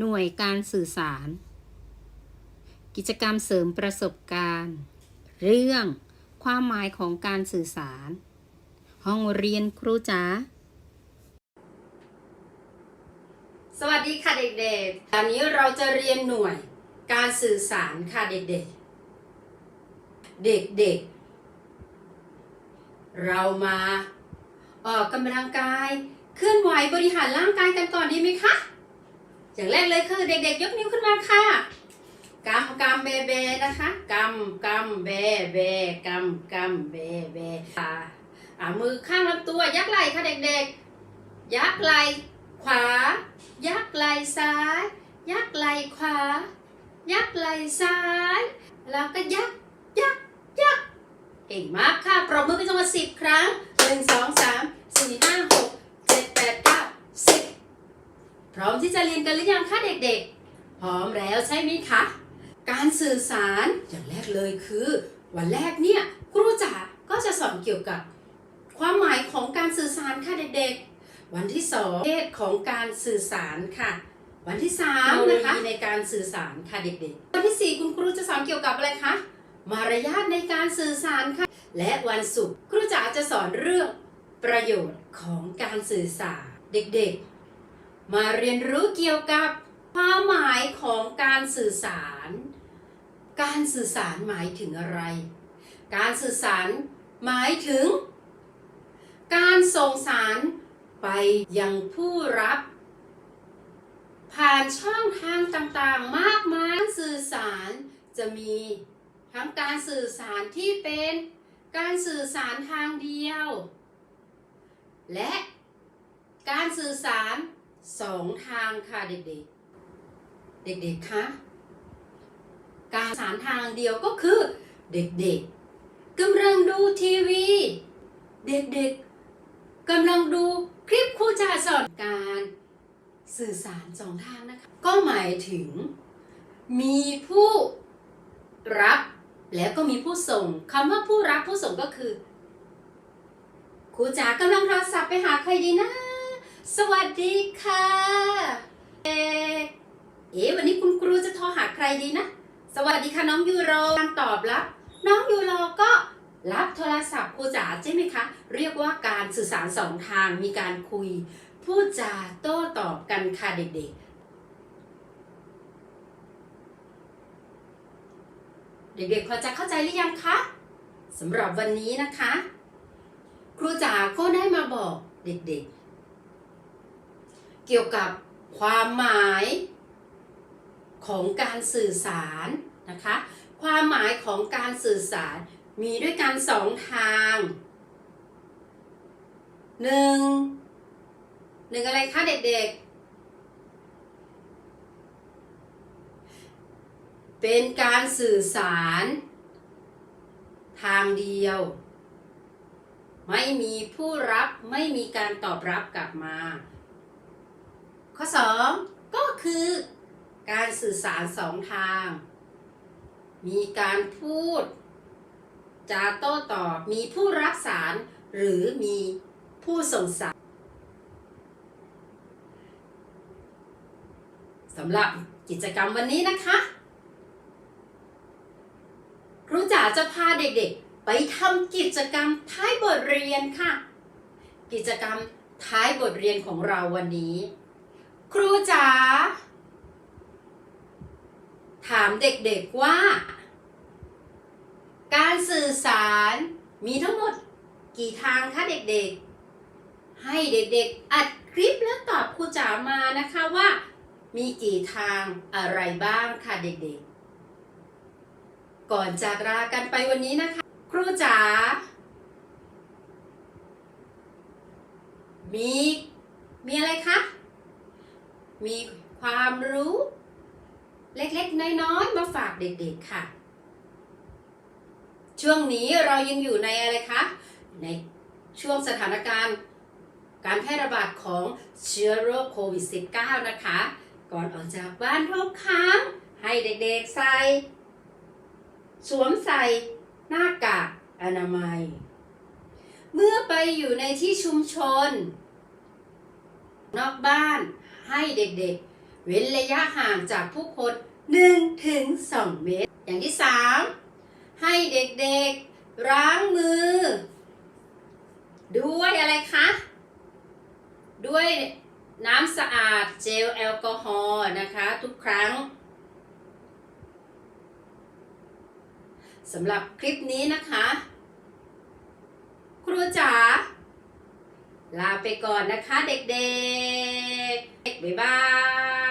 หน่วยการสื่อสาร กิจกรรมเสริมประสบการณ์ เรื่องความหมายของการสื่อสาร ห้องเรียนครูจ๋าสวัสดีค่ะเด็กๆตอนนี้เราจะเรียนหน่วยการสื่อสารค่ะเด็กๆ เด็กๆ เรามาออกกำลังกาย เคลื่อนไหวบริหารร่างกายกันก่อนดีไหมคะ อย่างแรกเลยคือเด็กๆ ยกนิ้วขึ้นมาค่ะกำกำเบเบนะคะกำกำเบเบกำกำเบเบอ่าอ่ามือข้างลำตัวยักไหล่ค่ะเด็กๆ ยักไหล่ขวา ยักไหล่ซ้าย ยักไหล่ขวา ยักไหล่ซ้าย แล้วก็ยักยักยักเก่งมากค่ะปรบมือเป็นจังหวะสิบครั้งหนึ่งสองสามสี่ห้าหกเจ็ดแปดเก้าสิบ ร้อมที่จะเรียนกันหรือยังคะเด็กๆ พร้อมแล้วใช่ไหมคะ การสื่อสารอย่างแรกเลยคือ วันแรกเนี่ยครูจ๋าก็จะสอนเกี่ยวกับ ความหมายของการสื่อสารค่ะเด็กๆ วันที่สองเพศของการสื่อสารค่ะ วันที่สามนะคะในการสื่อสารค่ะเด็กๆ วันที่สี่คุณครูจะสอนเกี่ยวกับอะไรคะมารยาทในการสื่อสารค่ะ และวันศุกร์ครูจ๋าจะสอนเรื่องประโยชน์ของการสื่อสารเด็กๆ มาเรียนรู้เกี่ยวกับความหมายของการสื่อสาร การสื่อสารหมายถึงอะไร การสื่อสารหมายถึง การส่งสารไปยังผู้รับ ผ่านช่องทางต่างๆ มากมายสื่อสารจะมีทั้งการสื่อสารที่เป็นการสื่อสารทางเดียว และการสื่อสาร สองทางค่ะเด็กๆ เด็กๆ คะ การสารทางเดียวก็คือเด็กๆกำลังดูทีวี เด็กๆกำลังดูคลิปครูจ่าสอนการสื่อสารสองทางนะคะ ก็หมายถึง มีผู้รับแล้วก็มีผู้ส่งคำว่าผู้รับผู้ส่งก็คือครูจ๋ากำลังโทรศัพท์ไปหาใครดีนะ สวัสดีค่ะเอเอวันนี้คุณครูจะโทรหาใครดีนะ สวัสดีค่ะน้องยูโรการตอบรับ น้องยูโรก็รับโทรศัพท์ครูจ๋าใช่ไหมคะ เรียกว่าการสื่อสารสองทางมีการคุย พูดจาโต้ตอบกันค่ะเด็กๆ เด็กๆพอจะเข้าใจหรือยังคะสำหรับวันนี้นะคะ ครูจ๋าก็ได้มาบอกเด็กๆ เกี่ยวกับความหมายของการสื่อสารนะคะ ความหมายของการสื่อสารมีด้วยกันสองทางหนึ่งหนึ่งอะไรคะเด็กๆ เป็นการสื่อสาร ทางเดียว ไม่มีผู้รับไม่มีการตอบรับกลับมา ข้อ 2 ก็คือการสื่อสารสองทาง มีการพูด จาโต้ตอบ มีผู้รับสาร หรือมีผู้ส่งสารสำหรับกิจกรรมวันนี้นะคะ ครูจ๋าจะพาเด็กๆ ไปทำกิจกรรมท้ายบทเรียนค่ะ กิจกรรมท้ายบทเรียนของเราวันนี้ ครูจ๋าถามเด็กๆว่า การสื่อสารมีทั้งหมดกี่ทางคะเด็กๆ ให้เด็กๆ อัดคลิปแล้วตอบครูจ๋ามานะคะว่า มีกี่ทางอะไรบ้างคะเด็กๆ ก่อนจากลากันไปวันนี้นะคะ ครูจ๋ามีมีอะไรคะ มีความรู้เล็กๆ น้อยๆ มาฝากเด็กๆ ค่ะ ช่วงนี้เรายังอยู่ในอะไรคะ ในช่วงสถานการณ์การแพร่ระบาดของเชื้อโรคโควิด -19 นะคะ ก่อนออกจากบ้านทุกครั้งให้เด็กๆ ใส่ สวมใส่หน้ากากอนามัย เมื่อไปอยู่ในที่ชุมชน นอกบ้าน ให้เด็กๆ เว้นระยะห่างจากผู้คน1ถึง2เมตร อย่างที่ 3 ให้เด็กๆล้างมือ ด้วยอะไรคะ ด้วยน้ำสะอาดเจลแอลกอฮอล์นะคะ ทุกครั้งสำหรับคลิปนี้นะคะ ครูจ๋า ลาไปก่อนนะคะเด็กๆ บ๊ายบาย